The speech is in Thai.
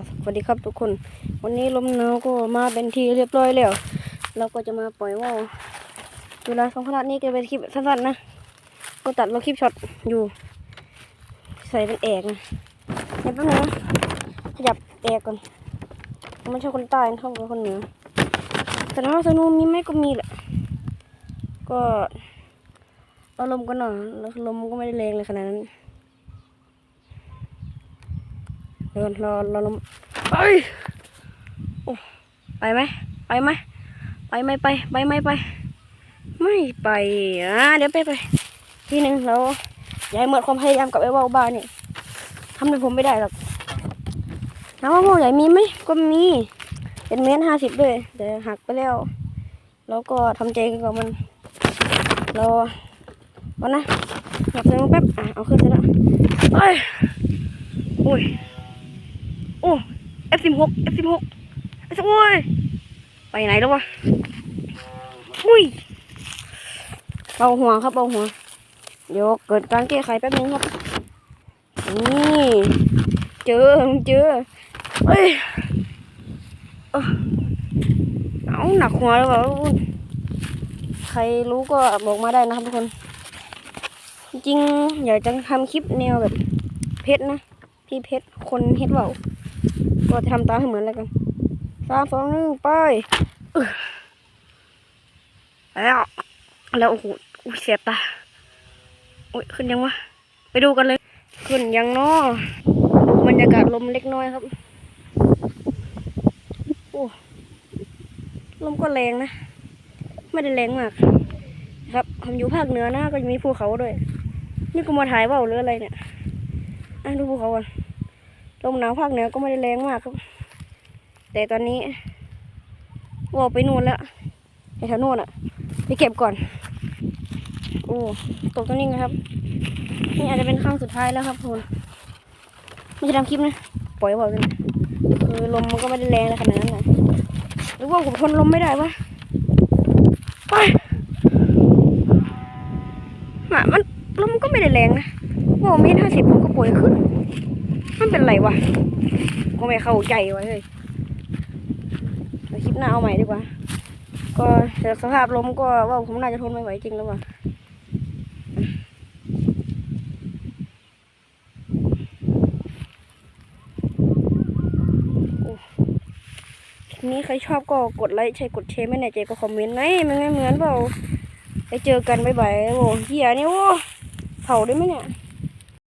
ครับสวัสดีครับทุกคน วันนี้ลมหนาวก็มาเป็นทีเรียบร้อยแล้ว เราก็จะมาปล่อยว่าวเวลาสองขนาดนี้ก็เป็นคลิปสั้นๆนะ ก็ตัดเราคลิปช็อตอยู่ ใส่เป็นแอกนะเดี๋ยวแป๊บนึงนะขยับแอกก่อนไม่ใช่คนใต้เข้ากับคนเหนือแต่น้องสนุมีไหมก็มีแหละ ก็อาลมณ์กันหน่อยแล้วลมก็ไม่ได้แรงเลยขนาดนั้น เดินรอรอลมไปไปไหมไปไหมไปไม่ไป ไปไม่ไป ไม่ไปอะเดี๋ยวไปไป ทีหนึ่งเราย่าให้หมดความพยายามกับไอ้ว่าวบ้านี่ทำให้ผมไม่ได้หรอกน้ำมะม่วงใหญ่มีไหมก็มีเป็นเมตรห้าสิบด้วย แต่หักไปแล้วเราก็ทำใจกันกับมัน เราวันนะหยับเสียงแป๊บอะเอาขึ้นเสร็จแล้วเอ้ยอุ้ย โอ้ F สิบหก F สิบหกโอ้ย ไปไหนแล้ววะ อุ้ยเบาหัวครับเบาหัว เดี๋ยวเกิดการแก้ไขแป๊บนึงครับ นี่เจอเจอเอ้ยเอาหนักหัวแล้วเหรอใครรู้ก็บอกมาได้นะครับทุกคน จริงอยากจะทำคลิปแนวแบบเพชรนะ พี่เพชรคนเฮ็ดเบา ก็จะทำตามให้เหมือนแล้วกันสามสองหนึ่งไปแล้วแล้วโอ้โหเสียบตาโอ้ยขึ้นยังวะไปดูกันเลย ขึ้นยังเนาะดูบรรยากาศลมเล็กน้อยครับโอ้ลมก็แรงนะ ไม่ได้แรงมาก ครับผมอยู่ภาคเหนือนะก็จะมีภูเขาด้วย นี่กูมาถ่ายเปล่าหรืออะไรเนี่ยอะดูภูเขาก่อน ลมหนาวภาคเหนือก็ไม่ได้แรงมากครับ แต่ตอนนี้วอไปนู่นแล้วไปแถวนู่นอะไปเก็บก่อน โอ้ตกตรงนี้นะครับ นี่อาจจะเป็นครั้งสุดท้ายแล้วครับทุกคนไม่ใช่ทำคลิปนะปล่อยบอกกันคือลมมันก็ไม่ได้แรงอะไรขนาดนั้นนะหรือว่าผมทนลมไม่ได้วะไปน่ะมันลมก็ไม่ได้แรงนะว่าเมตรห้าสิบผมก็ปล่อยขึ้น มันเป็นไรวะก็ไม่เข้าใจวะเฮ้ยเดี๋ยวคลิปหน้าเอาใหม่ดีกว่า ก็จากสภาพลมก็ว่าผมน่าจะทนไม่ไหวจริงแล้วว่ะโอ้คลิปนี้ใครชอบก็กดไลค์ใช่กดแชร์ไม่แน่ใจก็คอมเมนต์ไงมันไงเหมือนเปล่าไปเจอกันบ๊ายบายโอ้เหี้ยนี่โอ้เผาได้ไหมเนี่ย